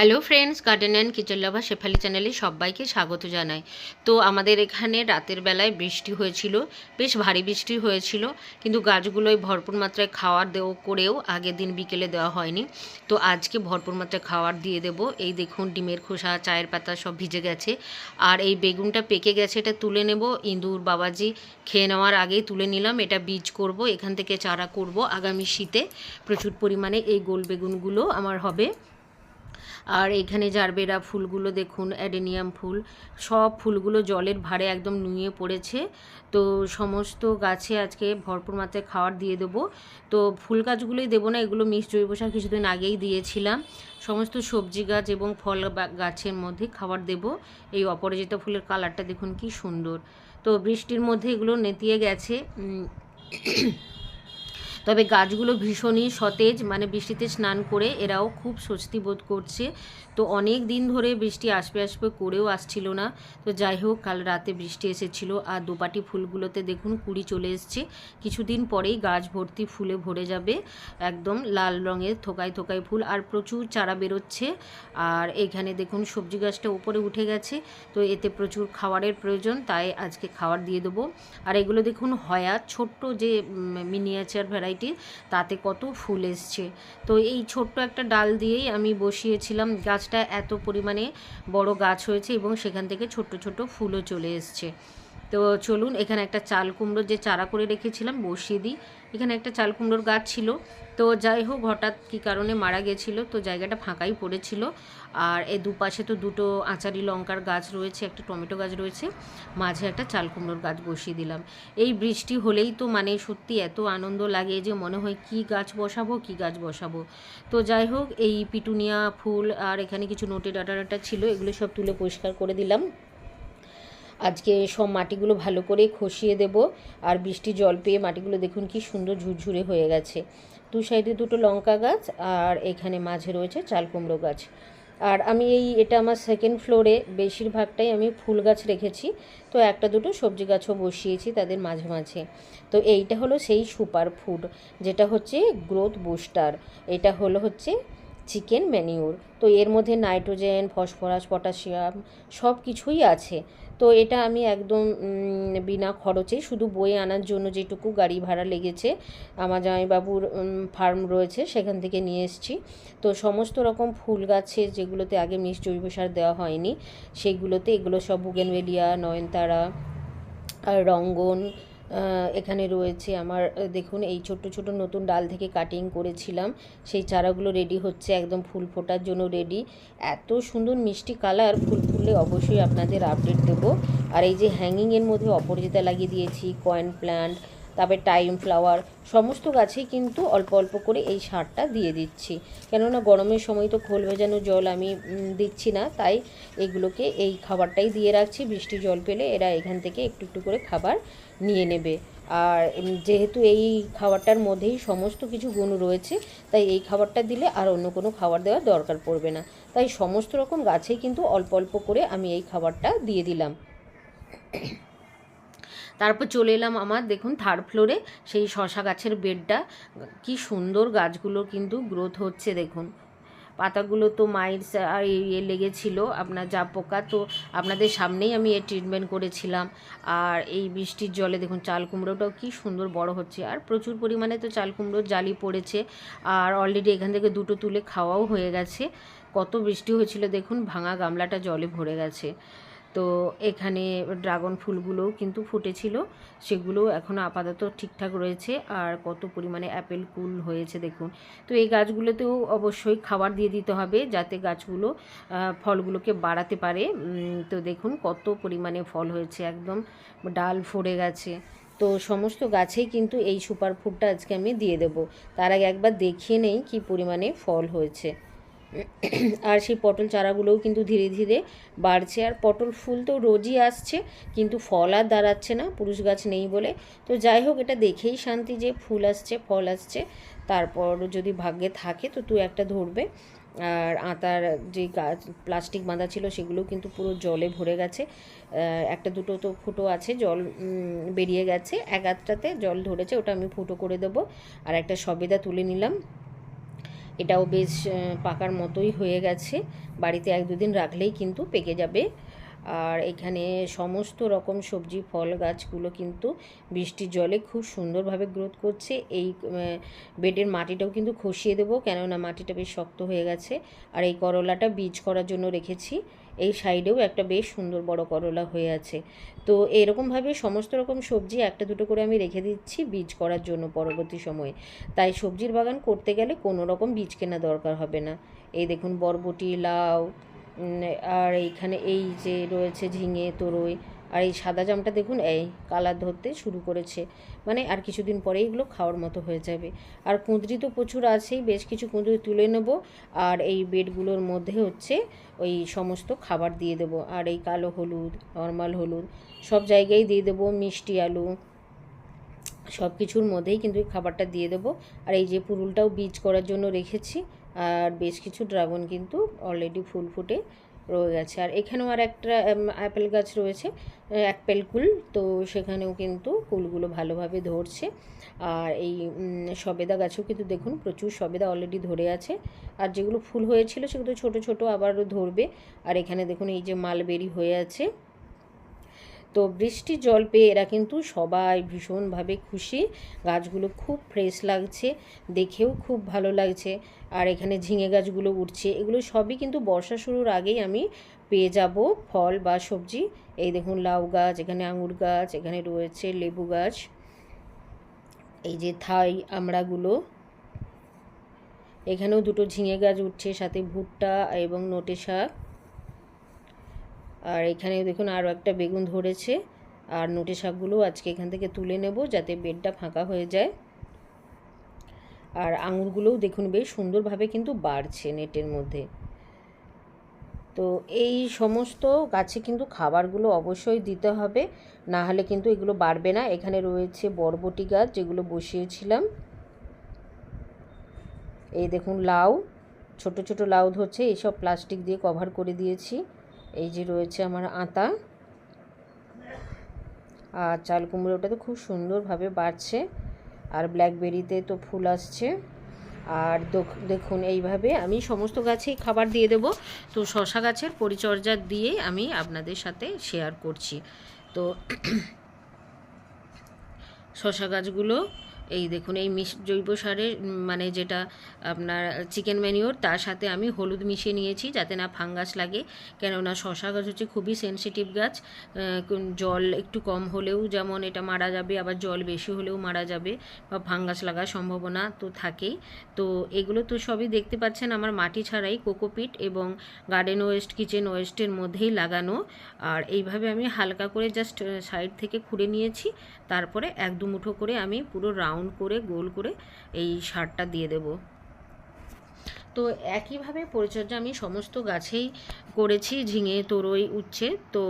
Hello friends garden and kitchen lover Shefali চ্যানেলে সবাইকে স্বাগত জানাই। তো আমাদের এখানে রাতের বেলায় বৃষ্টি হয়েছিল, বেশ ভারী বৃষ্টি হয়েছিল, কিন্তু গাছগুলোয় ভরপুর মাত্রায় খাওয়ার দেও করেও আগের দিন বিকেলে দেওয়া হয়নি। তো আজকে ভরপুর মাত্রায় খাওয়ার দিয়ে দেব। এই দেখুন ডিমের খোসা, চায়ের পাতা সব ভিজে গেছে। আর এই বেগুনটা পেকে গেছে, এটা তুলে নেব। ইঁদুর বাবাজি খেয়ে নেওয়ার আগেই তুলে নিলাম, এটা বীজ করব, এখান থেকে চারা করব। আগামী শীতে প্রচুর পরিমাণে এই গোল বেগুনগুলো আমার হবে। আর এখানে জারবেরা ফুলগুলো দেখুন, অ্যাডেনিয়াম ফুল। সব ফুলগুলো জলের ভারে একদম নুয়ে পড়েছে। তো সমস্ত গাছে আজকে ভরপুর মাত্রায় খাবার দিয়ে দেবো। তো ফুল গাছগুলোই দেবো না, এগুলো মিক্স জৈব সার কিছুদিন আগেই দিয়েছিলাম। সমস্ত সবজি গাছ এবং ফল গাছের মধ্যে খাবার দেব। এই অপরাজিতা ফুলের কালারটা দেখুন কি সুন্দর। তো বৃষ্টির মধ্যে এগুলো নেতিয়ে গেছে। তবে গাছগুলো ভীষণই সতেজ মানে বৃষ্টিতে স্নান করে এরাও খুব স্বস্তি বোধ করছে। তো অনেক দিন ধরে বৃষ্টি আসবে আসবে করেও আসছিল না। তো যাই হোক, কাল রাতে বৃষ্টি এসেছিল আর দোপাটি ফুলগুলোতে দেখুন কুড়ি চলে এসছে। কিছুদিন পরেই গাছ ভর্তি ফুলে ভরে যাবে, একদম লাল রঙের থোকায় থোকায় ফুল আর প্রচুর চারা বেরোচ্ছে। আর এখানে দেখুন সবজি গাছটা উপরে উঠে গেছে, তো এতে প্রচুর খাবারের প্রয়োজন, তাই আজকে খাবার দিয়ে দেবো। আর এগুলো দেখুন হয়া, ছোট্ট যে মিনিয়েচার ভ্যারাইটি তাতে কত ফুল এসছে। তো এই ছোট্ট একটা ডাল দিয়েই আমি বসিয়েছিলাম। গাছটা এত পরিমাণে বড় গাছ হয়েছে এবং সেখান থেকে ছোট্ট ছোট্ট ফুলও চলে এসছে। তো চলুন, এখানে একটা চাল কুমড়োর যে চারা করে রেখেছিলাম, বসিয়ে দিই। এখানে একটা চাল কুমড়োর গাছ ছিল। তো যাই হোক, হঠাৎ কী কারণে মারা গেছিল, তো জায়গাটা ফাঁকাই পড়েছিল। আর এই দুপাশে তো দুটো আচারি লঙ্কার গাছ রয়েছে, একটা টমেটো গাছ রয়েছে। মাঝে একটা চাল কুমড়োর গাছ বসিয়ে দিলাম। এই বৃষ্টি হলেই তো মানে সত্যি এত আনন্দ লাগে যে মনে হয় কি গাছ বসাবো, কি গাছ বসাবো। তো যাই হোক, এই পিটুনিয়া ফুল আর এখানে কিছু নোটে ডাটা ডাটা ছিল, এগুলো সব তুলে পরিষ্কার করে দিলাম। আজকে সব মাটিগুলো ভালো করে খসিয়ে দেব আর বৃষ্টি জল পেয়ে মাটিগুলো দেখুন কি সুন্দর ঝুরঝুরে হয়ে গেছে। দু সাইডে দুটো লঙ্কা গাছ আর এখানে মাঝে রয়েছে চাল কুমড়ো গাছ। আর আমি এই, এটা আমার সেকেন্ড ফ্লোরে বেশিরভাগটাই আমি ফুল গাছ রেখেছি। তো একটা দুটো সবজি গাছও বসিয়েছি তাদের মাঝে মাঝে। তো এইটা হলো সেই সুপার ফুড, যেটা হচ্ছে গ্রোথ বুস্টার এটা হলো হচ্ছে চিকেন ম্যানিউর। তো এর মধ্যে নাইট্রোজেন, ফসফরাস, পটাশিয়াম সব কিছুই আছে। তো এটা আমি একদম বিনা খরচে শুধু বয়ে আনার জন্য যেটুকু গাড়ি ভাড়া লেগেছে আমার জামাইবাবুর ফার্ম রয়েছে, সেখান থেকে নিয়ে এসেছি। তো সমস্ত রকম ফুল গাছে যেগুলোতে আগে মিস জৈব সার দেওয়া হয়নি, সেগুলোতে এগুলো সব বুগেনভেলিয়া, নয়নতারা, আর রঙ্গন এখানে রয়েছে আমার দেখুন, এই ছোট্ট ছোট নতুন ডাল থেকে কাটিং করেছিলাম। সেই চারাগুলো রেডি হচ্ছে, একদম ফুল ফোটার জন্য রেডি এত সুন্দর মিষ্টি কালার ফুল ফুললে অবশ্যই আপনাদের আপডেট দেবো। আর এই যে হ্যাঙ্গিংয়ের মধ্যে অপরাজিতা লাগিয়ে দিয়েছি কয়েন প্ল্যান্ট তারপরে টাইম, ফ্লাওয়ার সমস্ত গাছেই কিন্তু অল্প অল্প করে এই সারটা দিয়ে দিচ্ছি। কেননা গরমের সময় তো খোল ভেজানো জল আমি দিচ্ছি না, তাই এগুলোকে এই খাবারটাই দিয়ে রাখছি। বৃষ্টি জল পেলে এরা এখান থেকে একটু একটু করে খাবার নিয়ে নেবে। আর যেহেতু এই খাবারটার মধ্যেই সমস্ত কিছু গুণ রয়েছে, তাই এই খাবারটা দিলে আর অন্য কোনো খাবার দেওয়ার দরকার পড়বে না। তাই সমস্ত রকম গাছেই কিন্তু অল্প অল্প করে আমি এই খাবারটা দিয়ে দিলাম। তারপর চলে এলাম আমার, দেখুন থার্ড ফ্লোরে সেই শশা গাছের বেডটা। কি সুন্দর গাছগুলো কিন্তু গ্রোথ হচ্ছে, দেখুন। পাতাগুলো তো মায়ের ইয়ে লেগেছিল, আপনার যা পোকা, তো আপনাদের সামনেই আমি এর ট্রিটমেন্ট করেছিলাম। আর এই বৃষ্টির জলে, দেখুন, চাল কুমড়োটাও কি সুন্দর বড় হচ্ছে। আর প্রচুর পরিমাণে তো চাল কুমড়োর জালি পড়েছে। আর অলরেডি এখান থেকে দুটো তুলে খাওয়াও হয়ে গেছে। কত বৃষ্টি হয়েছিল, দেখুন, ভাঙা গামলাটা জলে ভরে গেছে। তো এখানে ড্রাগন ফুলগুলোও কিন্তু ফুটেছিল সেগুলো এখন আপাতত ঠিকঠাক রয়েছে আর কত পরিমাণে অ্যাপেল কুল হয়েছে দেখুন। তো এই গাছগুলোতেও অবশ্যই খাবার দিয়ে দিতে হবে যাতে গাছগুলো ফলগুলোকে বাড়াতে পারে। তো দেখুন কত পরিমাণে ফল হয়েছে, একদম ডাল ফড়ে গেছে। তো সমস্ত গাছেই কিন্তু এই সুপার ফুডটা আজকে আমি দিয়ে দেব। তার আগে একবার দেখিয়ে নেই কী পরিমাণে ফল হয়েছে। আর সেই পটল চারাগুলোও কিন্তু ধীরে ধীরে বাড়ছে। আর পটল ফুল তো রোজই আসছে, কিন্তু ফল আর দাঁড়াচ্ছে না, পুরুষ গাছ নেই বলে। তো যাই হোক, এটা দেখেই শান্তি যে ফুল আসছে, ফল আসছে। তারপর যদি ভাগ্যে থাকে তো তুই একটা ধরবে। আর আতার যে গাছ, প্লাস্টিক বাঁধা ছিল সেগুলো কিন্তু পুরো জলে ভরে গেছে। একটা দুটো তো ফুটো আছে, জল বেরিয়ে গেছে। এক আধটাতে জল ধরেছে, ওটা আমি ফুটো করে দেবো। আর একটা সবেদা তুলে নিলাম। এটাও বেশ পাকার মতোই হয়ে গেছে। বাড়িতে এক দুদিন রাখলেই কিন্তু পেকে যাবে। আর এখানে সমস্ত রকম সবজি, ফল গাছগুলো কিন্তু বৃষ্টির জলে খুব সুন্দরভাবে গ্রোথ করছে। এই বেডের মাটিটাও কিন্তু খসিয়ে দেবো, কেননা মাটিটা বেশ শক্ত হয়ে গেছে। আর এই করলাটা বীজ করার জন্য রেখেছি। এই সাইডেও একটা বেশ সুন্দর বড় করলা হয়ে আছে। তো এরকমভাবে সমস্ত রকম সবজি একটা দুটো করে আমি রেখে দিচ্ছি বীজ করার জন্য পরবর্তী সময়ে। তাই সবজির বাগান করতে গেলে কোনো রকম বীজ কেনা দরকার হবে না। এই দেখুন বরবটি, লাউ আর এইখানে এই যে রয়েছে ঝিঙে, তরই আর এই সাদা জামটা দেখুন, এই কালার ধরতে শুরু করেছে। মানে আর কিছুদিন পরে এগুলো খাওয়ার মতো হয়ে যাবে। আর কুঁদরি তো প্রচুর আছেই, বেশ কিছু কুঁদরি তুলে নেব। আর এই বেডগুলোর মধ্যে হচ্ছে ওই সমস্ত খাবার দিয়ে দেবো। আর এই কালো হলুদ, নর্মাল হলুদ, সব জায়গায় দিয়ে দেবো। মিষ্টি আলু, সব কিছুর মধ্যেই কিন্তু খাবারটা দিয়ে দেবো। আর এই যে পুরুলটাও বীজ করার জন্য রেখেছি। আর বেশ কিছু ড্রাগন কিন্তু অলরেডি ফুল ফুটে রয়ে গেছে। আর এখানেও আর একটা অ্যাপেল গাছ রয়েছে অ্যাপেল কুল। তো সেখানেও কিন্তু কুলগুলো ভালোভাবে ধরছে। আর এই সবেদা গাছেও কিন্তু দেখুন প্রচুর সবেদা অলরেডি ধরে আছে। আর যেগুলো ফুল হয়েছিল সেগুলো ছোট ছোট আবারও ধরবে। আর এখানে দেখুন এই যে মালবেরি হয়ে আছে। তো বৃষ্টির জল পেয়ে এরা কিন্তু সবাই ভীষণভাবে খুশি। গাছগুলো খুব ফ্রেশ লাগছে, দেখেও খুব ভালো লাগছে। আর এখানে ঝিঙে গাছগুলো উঠছে, এগুলো সবই কিন্তু বর্ষা শুরুর আগেই আমি পেয়ে যাব ফল বা সবজি। এই দেখুন লাউ গাছ, এখানে আঙুর গাছ, এখানে রয়েছে লেবু গাছ। এই যে থাই আমড়াগুলো, এখানেও দুটো ঝিঙে গাছ উঠছে, সাথে ভুট্টা এবং নোটে শাক আর এখানে দেখুন আরও একটা বেগুন ধরেছে। আর নোটে শাকগুলো আজকে এখান থেকে তুলে নেব যাতে বেডটা ফাঁকা হয়ে যায়। আর আঙুরগুলোও দেখুন বেশ সুন্দরভাবে কিন্তু বাড়ছে নেটের মধ্যে। তো এই সমস্ত গাছে কিন্তু খাবারগুলো অবশ্যই দিতে হবে, না হলে কিন্তু এগুলো বাড়বে না। এখানে রয়েছে বরবটি গাছ যেগুলো বসিয়েছিলাম। এই দেখুন লাউ, ছোট ছোট লাউ ধরছে এইসব প্লাস্টিক দিয়ে কভার করে দিয়েছি। এই যে রয়েছে আমার আতা। আর চাল কুমড়োটা তো খুব সুন্দরভাবে বাড়ছে। আর ব্ল্যাকবেরিতে তো ফুল আসছে। আর দেখুন, এইভাবে আমি সমস্ত গাছেই খাবার দিয়ে দেব। তো শশা গাছের পরিচর্যা দিয়ে আমি আপনাদের সাথে শেয়ার করছি। তো শশা গাছগুলো এই দেখুন, এই মিশ, জৈব সারের মানে যেটা আপনার চিকেন ম্যানিওর, তার সাথে আমি হলুদ মিশিয়ে নিয়েছি যাতে না ফাঙ্গাস লাগে। কেননা শশা গাছ হচ্ছে খুবই সেনসিটিভ গাছ জল একটু কম হলেও যেমন এটা মারা যাবে, আবার জল বেশি হলেও মারা যাবে বা ফাঙ্গাস লাগার সম্ভাবনা তো থাকেই। তো এগুলো তো সবই দেখতে পাচ্ছেন আমার মাটি ছাড়াই কোকোপিট এবং গার্ডেন ওয়েস্ট, কিচেন ওয়েস্টের মধ্যেই লাগানো। আর এইভাবে আমি হালকা করে জাস্ট সাইড থেকে খুঁড়ে নিয়েছি, তারপরে এক দু মুঠো করে আমি পুরো রাউন্ড করে গোল করে এই সারটা দিয়ে দেবো। তো একইভাবে পরিচর্যা আমি সমস্ত গাছেই করেছি, ঝিঙে, তরই, উচ্ছে। তো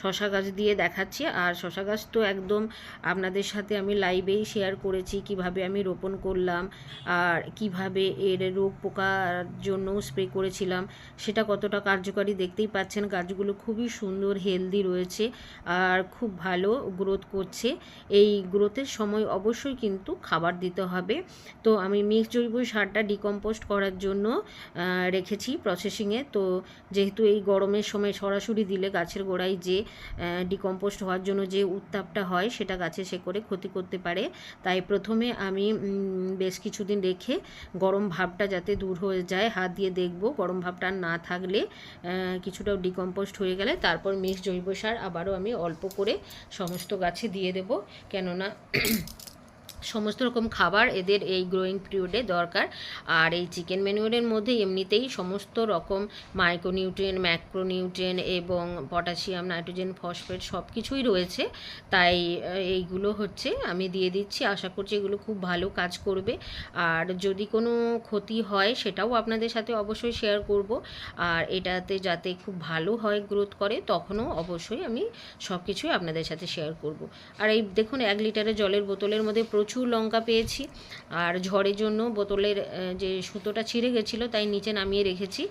শশা গাছ দিয়ে দেখাচ্ছি। আর শশা গাছ তো একদম আপনাদের সাথে আমি লাইভেই শেয়ার করেছি, কীভাবে আমি রোপণ করলাম আর কীভাবে এর রোগ পোকার জন্য স্প্রে করেছিলাম। সেটা কতটা কার্যকারী দেখতেই পাচ্ছেন, গাছগুলো খুবই সুন্দর হেলদি রয়েছে আর খুব ভালো গ্রোথ করছে। এই গ্রোথের সময় অবশ্যই কিন্তু খাবার দিতে হবে। তো আমি মিক্স জৈব সারটা ডিকম্পোস্ট করার জন্য রেখেছি প্রসেসিংয়ে তো যেহেতু এই গরমের সময় সরাসরি দিলে গাছের গোড়ায় যে ডিকম্পোস্ট হওয়ার জন্য যে উত্তাপটা হয়, সেটা গাছে সে করে ক্ষতি করতে পারে। তাই প্রথমে আমি বেশ কিছুদিন রেখে গরম ভাবটা যাতে দূর হয়ে যায়, হাত দিয়ে দেখব। গরম ভাবটা না থাকলে কিছুটা ডিকম্পোস্ট হয়ে গেলে তারপর মিক্স জৈব সার আবারও আমি অল্প করে সমস্ত গাছে দিয়ে দেব। কেননা সমস্ত রকম খাবার এদের এই গ্রোয়িং পিরিয়ডে দরকার। আর এই চিকেন ম্যানুয়ারের মধ্যে এমনিতেই সমস্ত রকম মাইক্রোনিউট্রিয়েন্ট ম্যাক্রোনিউট্রিয়েন্ট এবং পটাশিয়াম নাইট্রোজেন ফসফেট সব কিছুই রয়েছে। তাই এইগুলো হচ্ছে আমি দিয়ে দিচ্ছি। আশা করছি এগুলো খুব ভালো কাজ করবে। আর যদি কোনো ক্ষতি হয় সেটাও আপনাদের সাথে অবশ্যই শেয়ার করব। আর এটাতে যাতে খুব ভালো হয় গ্রোথ করে, তখনও অবশ্যই আমি সব কিছুই আপনাদের সাথে শেয়ার করব। আর এই দেখুন, এক লিটারের জলের বোতলের মধ্যে প্রচুর প্রচুর লঙ্কা পেয়েছি। আর ঝড়ের জন্য বোতলের যে সুতোটা ছিঁড়ে গেছিল তাই নিচে নামিয়ে রেখেছি।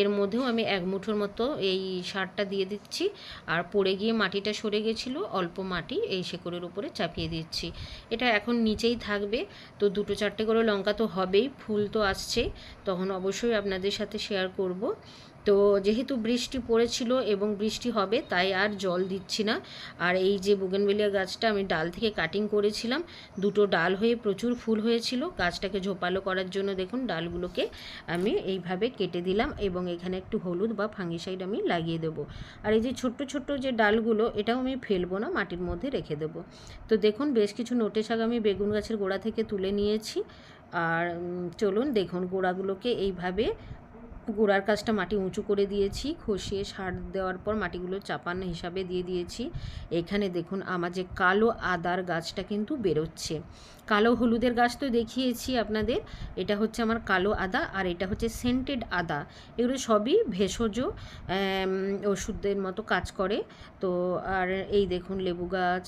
এর মধ্যেও আমি এক মুঠোর মতো এই সারটা দিয়ে দিচ্ছি। আর পড়ে গিয়ে মাটিটা সরে গেছিল, অল্প মাটি এই শেকড়ের উপরে চাপিয়ে দিচ্ছি। এটা এখন নিচেই থাকবে। তো দুটো চারটে করে লঙ্কা তো হবেই, ফুল তো আসছেই। তখন অবশ্যই আপনাদের সাথে শেয়ার করব। তো যেহেতু বৃষ্টি পড়েছিল এবং বৃষ্টি হবে, তাই আর জল দিচ্ছি না। আর এই যে বুগেনবেলিয়া গাছটা আমি ডাল থেকে কাটিং করেছিলাম, দুটো ডাল হয়ে প্রচুর ফুল হয়েছিল। গাছটাকে ঝোপালো করার জন্য দেখুন ডালগুলোকে আমি এইভাবে কেটে দিলাম এবং এখানে একটু হলুদ বা ফাঙ্গিসাইড আমি লাগিয়ে দেবো। আর এই যে ছোট্ট ছোট্ট যে ডালগুলো, এটাও আমি ফেলব না, মাটির মধ্যে রেখে দেবো। তো দেখুন বেশ কিছু নোটে শাক আমি বেগুন গাছের গোড়া থেকে তুলে নিয়েছি। আর চলুন দেখুন গোড়াগুলোকে এইভাবে গোড়ার কাজটা মাটি উঁচু করে দিয়েছি, খসিয়ে সার দেওয়ার পর মাটিগুলো চাপান হিসাবে দিয়ে দিয়েছি। এখানে দেখুন, আমার যে কালো আদার গাছটা কিন্তু বেরোচ্ছে। কালো হলুদের গাছ তো দেখিয়েছি আপনাদের, এটা হচ্ছে আমার কালো আদা আর এটা হচ্ছে সেন্টেড আদা। এগুলো সবই ভেষজ ওষুধের মতো কাজ করে। তো আর এই দেখুন লেবু গাছ,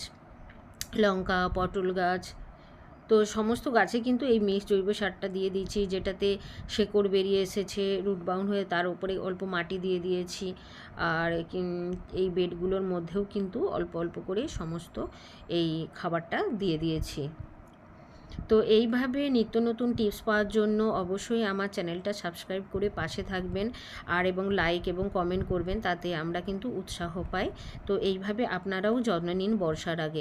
লঙ্কা, পটল গাছ তো সমস্ত গাছে কিন্তু এই মিক্স জৈব সারটা দিয়ে দিয়েছি, যেটাতে শেকড় বেরিয়ে এসেছে রুট বাউন্ড হয়ে তার উপরে অল্প মাটি দিয়ে দিয়েছি, আর এই বেডগুলোর মধ্যেও কিন্তু অল্প অল্প করে সমস্ত এই খাবারটা দিয়ে দিয়েছি। তো এইভাবে নিত্য নতুন টিপস পাওয়ার জন্য অবশ্যই আমার চ্যানেলটা সাবস্ক্রাইব করে পাশে থাকবেন, আর এবং লাইক এবং কমেন্ট করবেন, তাতে আমরা কিন্তু উৎসাহ পাই। তো এইভাবে আপনারাও যত্ন নিন বর্ষার আগে।